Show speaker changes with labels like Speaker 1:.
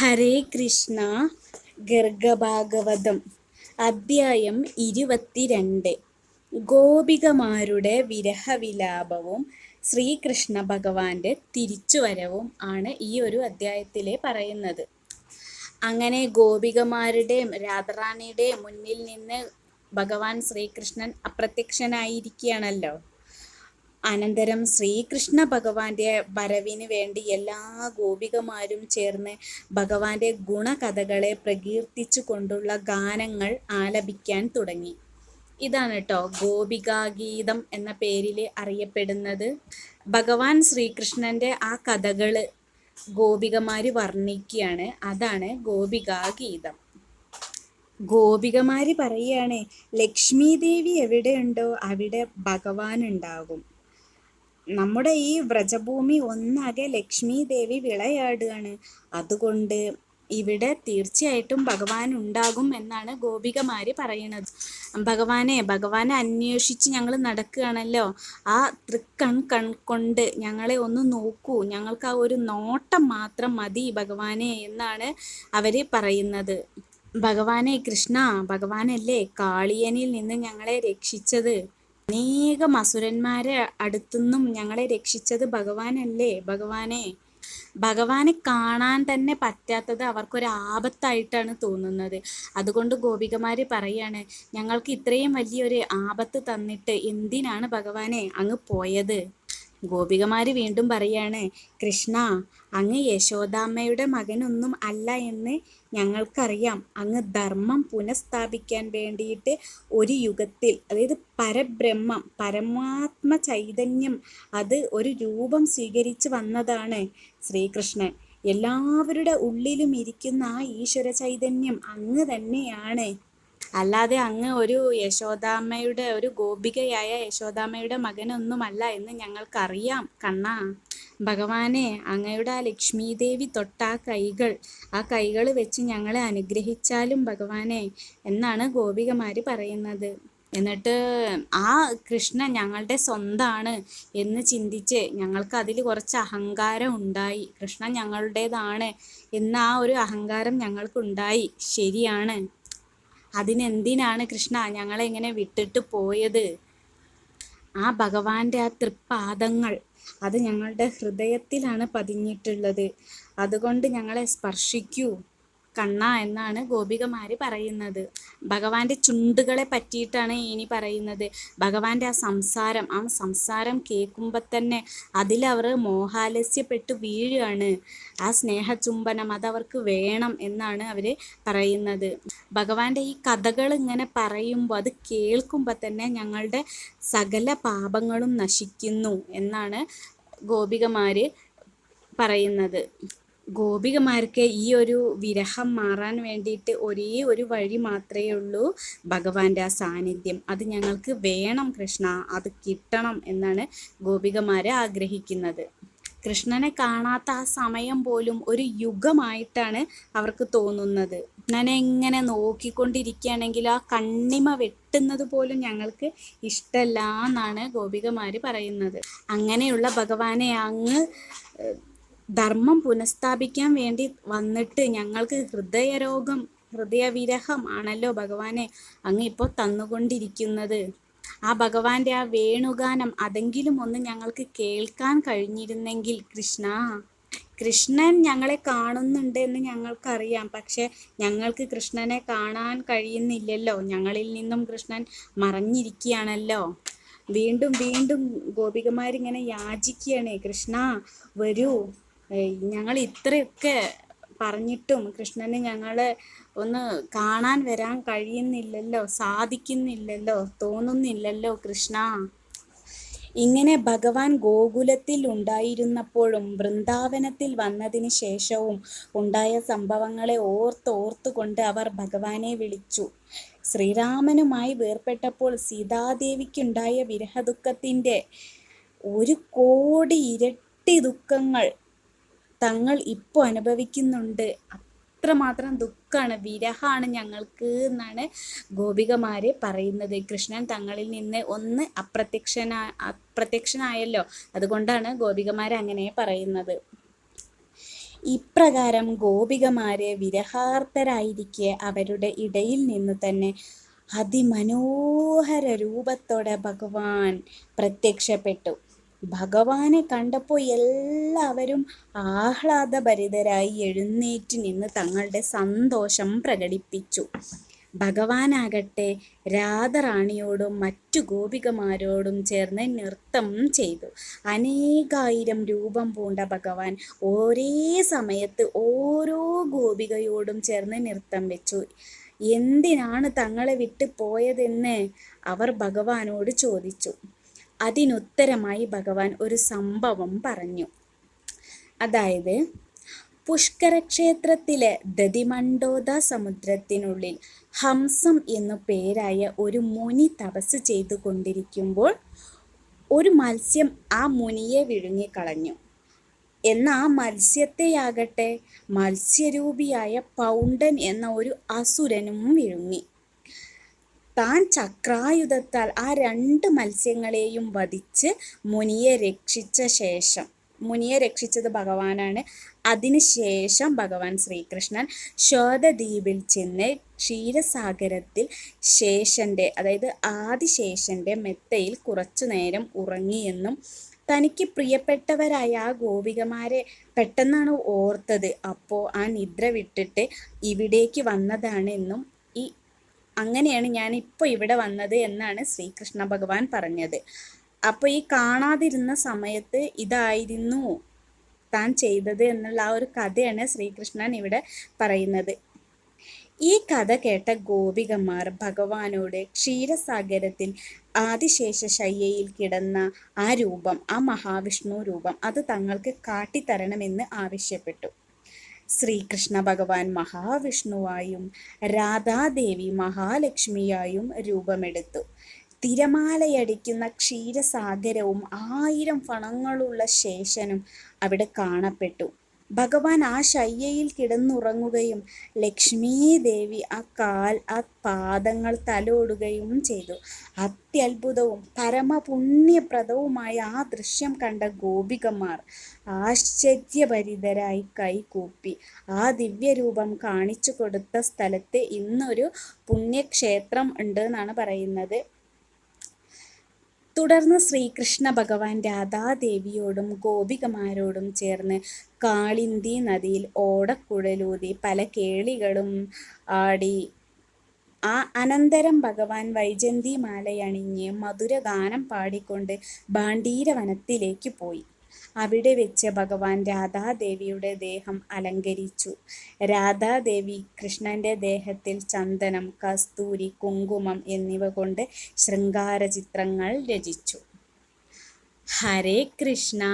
Speaker 1: ഹരേ കൃഷ്ണ ഗർഗഭാഗവതം അദ്ധ്യായം ഇരുപത്തിരണ്ട്. ഗോപികമാരുടെ വിരഹവിലാപവും ശ്രീകൃഷ്ണ ഭഗവാന്റെ തിരിച്ചുവരവും ആണ് ഈ ഒരു അദ്ധ്യായത്തിൽ പറയുന്നത്. അങ്ങനെ ഗോപികമാരുടെയും രാധാറാണിയുടെയും മുന്നിൽ നിന്ന് ഭഗവാൻ ശ്രീകൃഷ്ണൻ അപ്രത്യക്ഷനായിരിക്കുകയാണല്ലോ. അനന്തരം ശ്രീകൃഷ്ണ ഭഗവാന്റെ വരവിന് വേണ്ടി എല്ലാ ഗോപികമാരും ചേർന്ന് ഭഗവാന്റെ ഗുണകഥകളെ പ്രകീർത്തിച്ചു കൊണ്ടുള്ള ഗാനങ്ങൾ ആലപിക്കാൻ തുടങ്ങി. ഇതാണ് കേട്ടോ ഗോപികാഗീതം എന്ന പേരിൽ അറിയപ്പെടുന്നത്. ഭഗവാൻ ശ്രീകൃഷ്ണന്റെ ആ കഥകൾ ഗോപികമാര് വർണിക്കുകയാണ്. അതാണ് ഗോപികാഗീതം ഗോപികമാര് പറയാണ് ലക്ഷ്മി ദേവി എവിടെയുണ്ടോ അവിടെ ഭഗവാൻ ഉണ്ടാകും. നമ്മുടെ ഈ വ്രജഭൂമി ഒന്നാകെ ലക്ഷ്മി ദേവി വിളയാടുകയാണ്. അതുകൊണ്ട് ഇവിടെ തീർച്ചയായിട്ടും ഭഗവാൻ ഉണ്ടാകും എന്നാണ് ഗോപികമാര് പറയുന്നത്. ഭഗവാനെ ഭഗവാനെ അന്വേഷിച്ച് ഞങ്ങൾ നടക്കുകയാണല്ലോ. ആ തൃക്കൺ കൺ കൊണ്ട് ഞങ്ങളെ ഒന്ന് നോക്കൂ. ഞങ്ങൾക്ക് ആ ഒരു നോട്ടം മാത്രം മതി ഭഗവാനെ എന്നാണ് അവർ പറയുന്നത്. ഭഗവാനെ കൃഷ്ണ ഭഗവാനല്ലേ കാളിയനിൽ നിന്ന് ഞങ്ങളെ രക്ഷിച്ചത്? അനേകം അസുരന്മാരെ അടുത്തുനിന്നും ഞങ്ങളെ രക്ഷിച്ചത് ഭഗവാനല്ലേ? ഭഗവാനെ ഭഗവാനെ കാണാൻ തന്നെ പറ്റാത്തത് അവർക്കൊരു ആപത്തായിട്ടാണ് തോന്നുന്നത്. അതുകൊണ്ട് ഗോപികമാര് പറയാണ് ഞങ്ങൾക്ക് ഇത്രയും വലിയൊരു ആപത്ത് തന്നിട്ട് എന്തിനാണ് ഭഗവാനെ അങ്ങ് പോയത്? ഗോപികമാര് വീണ്ടും പറയാണ് കൃഷ്ണ അങ്ങ് യശോദാമ്മയുടെ മകനൊന്നും അല്ല എന്ന് ഞങ്ങൾക്കറിയാം. അങ്ങ് ധർമ്മം പുനഃസ്ഥാപിക്കാൻ വേണ്ടിയിട്ട് ഒരു യുഗത്തിൽ അതായത് പരബ്രഹ്മം പരമാത്മ ചൈതന്യം അത് ഒരു രൂപം സ്വീകരിച്ചു വന്നതാണ് ശ്രീകൃഷ്ണൻ. എല്ലാവരുടെ ഉള്ളിലും ഇരിക്കുന്ന ആ ഈശ്വര ചൈതന്യം അങ്ങ് തന്നെയാണ്. അല്ലാതെ അങ്ങ് ഒരു യശോദാമ്മയുടെ ഒരു ഗോപികയായ യശോദാമ്മയുടെ മകനൊന്നുമല്ല എന്ന് ഞങ്ങൾക്കറിയാം. കണ്ണ ഭഗവാനെ അങ്ങയുടെ ആ ലക്ഷ്മി ദേവി തൊട്ട ആ കൈകൾ ആ കൈകൾ വെച്ച് ഞങ്ങളെ അനുഗ്രഹിച്ചാലും ഭഗവാനെ എന്നാണ് ഗോപികമാര് പറയുന്നത്. എന്നിട്ട് ആ കൃഷ്ണൻ ഞങ്ങളുടെ സ്വന്താണ് എന്ന് ചിന്തിച്ച് ഞങ്ങൾക്ക് അതിൽ കുറച്ച് അഹങ്കാരം ഉണ്ടായി. കൃഷ്ണൻ ഞങ്ങളുടേതാണ് എന്ന ആ ഒരു അഹങ്കാരം ഞങ്ങൾക്കുണ്ടായി. ശരിയാണ്. അതിനെന്തിനാണ് കൃഷ്ണ ഞങ്ങളെ ഇങ്ങനെ വിട്ടിട്ട് പോയത്? ആ ഭഗവാന്റെ ആ തൃപ്പാദങ്ങൾ അത് ഞങ്ങളുടെ ഹൃദയത്തിലാണ് പതിഞ്ഞിട്ടുള്ളത്. അതുകൊണ്ട് ഞങ്ങളെ സ്പർശിക്കൂ. കണ്ണ എന്നാണ് ഗോപികമാര് പറയുന്നത്. ഭഗവാന്റെ ചുണ്ടുകളെ പറ്റിയിട്ടാണ് ഇനി പറയുന്നത്. ഭഗവാന്റെ ആ സംസാരം ആ സംസാരം കേൾക്കുമ്പോൾ തന്നെ അതിലവർ മോഹാലസ്യപ്പെട്ട് വീഴുകയാണ്. ആ സ്നേഹചുംബനം അതവർക്ക് വേണം എന്നാണ് അവർ പറയുന്നത്. ഭഗവാന്റെ ഈ കഥകൾ ഇങ്ങനെ പറയുമ്പോൾ അത് കേൾക്കുമ്പോൾ തന്നെ ഞങ്ങളുടെ സകല പാപങ്ങളും നശിക്കുന്നു എന്നാണ് ഗോപികമാര് പറയുന്നത്. ഗോപികമാർക്ക് ഈ ഒരു വിരഹം മാറാൻ വേണ്ടിയിട്ട് ഒരേ ഒരു വഴി മാത്രമേ ഉള്ളൂ ഭഗവാന്റെ ആ സാന്നിധ്യം. അത് ഞങ്ങൾക്ക് വേണം കൃഷ്ണ അത് കിട്ടണം എന്നാണ് ഗോപികമാര് ആഗ്രഹിക്കുന്നത്. കൃഷ്ണനെ കാണാത്ത ആ സമയം പോലും ഒരു യുഗമായിട്ടാണ് അവർക്ക് തോന്നുന്നത്. കൃഷ്ണനെ എങ്ങനെ നോക്കിക്കൊണ്ടിരിക്കുകയാണെങ്കിൽ ആ കണ്ണിമ വെട്ടുന്നത് പോലും ഞങ്ങൾക്ക് ഇഷ്ടമല്ല എന്നാണ് ഗോപികമാര് പറയുന്നത്. അങ്ങനെയുള്ള ഭഗവാനെ അങ്ങ് ധർമ്മം പുനഃസ്ഥാപിക്കാൻ വേണ്ടി വന്നിട്ട് ഞങ്ങൾക്ക് ഹൃദയരോഗം ഹൃദയവിരഹം ആണല്ലോ ഭഗവാനെ അങ്ങ് ഇപ്പോൾ തന്നുകൊണ്ടിരിക്കുന്നത്. ആ ഭഗവാന്റെ ആ വേണുഗാനം അതെങ്കിലും ഒന്ന് ഞങ്ങൾക്ക് കേൾക്കാൻ കഴിഞ്ഞിരുന്നെങ്കിൽ കൃഷ്ണ കൃഷ്ണൻ ഞങ്ങളെ കാണുന്നുണ്ട് എന്ന് ഞങ്ങൾക്കറിയാം. പക്ഷെ ഞങ്ങൾക്ക് കൃഷ്ണനെ കാണാൻ കഴിയുന്നില്ലല്ലോ. ഞങ്ങളിൽ നിന്നും കൃഷ്ണൻ മറഞ്ഞിരിക്കുകയാണല്ലോ. വീണ്ടും വീണ്ടും ഗോപികമാരിങ്ങനെ യാചിക്കുകയാണ്. കൃഷ്ണ വരൂ. ഞങ്ങൾ ഇത്രയൊക്കെ പറഞ്ഞിട്ടും കൃഷ്ണന് ഞങ്ങളെ ഒന്ന് കാണാൻ വരാൻ കഴിയുന്നില്ലല്ലോ സാധിക്കുന്നില്ലല്ലോ തോന്നുന്നില്ലല്ലോ കൃഷ്ണ. ഇങ്ങനെ ഭഗവാൻ ഗോകുലത്തിൽ ഉണ്ടായിരുന്നപ്പോഴും വൃന്ദാവനത്തിൽ വന്നതിന് ശേഷവും ഉണ്ടായ സംഭവങ്ങളെ ഓർത്തോർത്തുകൊണ്ട് അവർ ഭഗവാനെ വിളിച്ചു. ശ്രീരാമനുമായി വേർപെട്ടപ്പോൾ സീതാദേവിക്കുണ്ടായ വിരഹദുഃഖത്തിന്റെ ഒരു കോടി ഇരട്ടി ദുഃഖങ്ങൾ തങ്ങൾ ഇപ്പോൾ അനുഭവിക്കുന്നുണ്ട്. അത്രമാത്രം ദുഃഖമാണ് വിരഹമാണ് ഞങ്ങൾക്ക് എന്നാണ് ഗോപികമാര് പറയുന്നത്. കൃഷ്ണൻ തങ്ങളിൽ നിന്ന് ഒന്ന് അപ്രത്യക്ഷനാ അപ്രത്യക്ഷനായല്ലോ. അതുകൊണ്ടാണ് ഗോപികമാർ അങ്ങനെ പറയുന്നത്. ഇപ്രകാരം ഗോപികമാര് വിരഹാർത്ഥരായിരിക്കെ അവരുടെ ഇടയിൽ നിന്ന് തന്നെ അതിമനോഹര രൂപത്തോടെ ഭഗവാൻ പ്രത്യക്ഷപ്പെട്ടു. ഭഗവാനെ കണ്ടപ്പോൾ എല്ലാവരും ആഹ്ലാദഭരിതരായി എഴുന്നേറ്റ് നിന്ന് തങ്ങളുടെ സന്തോഷം പ്രകടിപ്പിച്ചു. ഭഗവാനാകട്ടെ രാധറാണിയോടും മറ്റു ഗോപികമാരോടും ചേർന്ന് നൃത്തം ചെയ്തു. അനേകായിരം രൂപം പൂണ്ട ഭഗവാൻ ഒരേ സമയത്ത് ഓരോ ഗോപികയോടും ചേർന്ന് നൃത്തം വെച്ചു. എന്തിനാണ് തങ്ങളെ വിട്ടു പോയതെന്ന് അവർ ഭഗവാനോട് ചോദിച്ചു. അതിനുത്തരമായി ഭഗവാൻ ഒരു സംഭവം പറഞ്ഞു. അതായത് പുഷ്കരക്ഷേത്രത്തിലെ ദതിമണ്ഡോദ സമുദ്രത്തിനുള്ളിൽ ഹംസം എന്നു പേരായ ഒരു മുനി തപസ് ചെയ്തു കൊണ്ടിരിക്കുമ്പോൾ ഒരു മത്സ്യം ആ മുനിയെ വിഴുങ്ങിക്കളഞ്ഞു എന്ന ആ മത്സ്യത്തെയാകട്ടെ മത്സ്യരൂപിയായ പൗണ്ടൻ എന്ന ഒരു അസുരനും വിഴുങ്ങി. താൻ ചക്രായുധത്താൽ ആ രണ്ട് മത്സ്യങ്ങളെയും വധിച്ച് മുനിയെ രക്ഷിച്ച ശേഷം മുനിയെ രക്ഷിച്ചത് ഭഗവാനാണ്. അതിനുശേഷം ഭഗവാൻ ശ്രീകൃഷ്ണൻ ശോധദ്വീപിൽ ചെന്ന് ക്ഷീരസാഗരത്തിൽ ശേഷന്റെ അതായത് ആദിശേഷന്റെ മെത്തയിൽ കുറച്ചു നേരം ഉറങ്ങിയെന്നും തനിക്ക് പ്രിയപ്പെട്ടവരായ ആ ഗോപികമാരെ പെട്ടെന്നാണ് ഓർത്തത്. അപ്പോൾ ആ നിദ്ര വിട്ടിട്ട് ഇവിടേക്ക് വന്നതാണ് എന്നും ഈ അങ്ങനെയാണ് ഞാൻ ഇപ്പോൾ ഇവിടെ വന്നത് എന്നാണ് ശ്രീകൃഷ്ണ ഭഗവാൻ പറഞ്ഞത്. അപ്പോൾ ഈ കാണാതിരുന്ന സമയത്ത് ഇതായിരുന്നു താൻ ചെയ്തത് എന്നുള്ള ആ ഒരു കഥയാണ് ശ്രീകൃഷ്ണൻ ഇവിടെ പറയുന്നത്. ഈ കഥ കേട്ട ഗോപികമാർ ഭഗവാനോട് ക്ഷീരസാഗരത്തിൽ ആദിശേഷ ശയ്യയിൽ കിടന്ന ആ രൂപം ആ മഹാവിഷ്ണു രൂപം അത് തങ്ങൾക്ക് കാട്ടിത്തരണമെന്ന് ആവശ്യപ്പെട്ടു. ശ്രീകൃഷ്ണ ഭഗവാൻ മഹാവിഷ്ണുവായും രാധാദേവി മഹാലക്ഷ്മിയായും രൂപമെടുത്തു. തിരമാലയടിക്കുന്ന ക്ഷീരസാഗരവും ആയിരം ഫണങ്ങളുള്ള ശേഷനും അവിടെ കാണപ്പെട്ടു. ഭഗവാൻ ആ ശയ്യയിൽ കിടന്നുറങ്ങുകയും ലക്ഷ്മീ ദേവി ആ കാൽ ആ പാദങ്ങൾ തലോടുകയും ചെയ്തു. അത്യത്ഭുതവും പരമപുണ്യപ്രദവുമായ ആ ദൃശ്യം കണ്ട ഗോപികമാർ ആശ്ചര്യഭരിതരായി കൈകൂപ്പി ആ ദിവ്യരൂപം കാണിച്ചു കൊടുത്ത സ്ഥലത്ത് ഇന്നൊരു പുണ്യക്ഷേത്രം ഉണ്ട് എന്നാണ് പറയുന്നത്. തുടർന്ന് ശ്രീകൃഷ്ണ ഭഗവാൻ രാധാദേവിയോടും ഗോപികമാരോടും ചേർന്ന് കാളിന്തി നദിയിൽ ഓടക്കുഴലൂതി പല കേളികളും ആടി. ആ അനന്തരം ഭഗവാൻ വൈജന്തി മാലയണിഞ്ഞ് മധുരഗാനം പാടിക്കൊണ്ട് ഭാണ്ഡീരവനത്തിലേക്ക് പോയി. അവിടെ വെച്ച് ഭഗവാൻ രാധാദേവിയുടെ ദേഹം അലങ്കരിച്ചു. രാധാദേവി കൃഷ്ണന്റെ ദേഹത്തിൽ ചന്ദനം കസ്തൂരി കുങ്കുമം എന്നിവ കൊണ്ട് ശൃംഗാര ചിത്രങ്ങൾ രചിച്ചു. ഹരേ കൃഷ്ണ.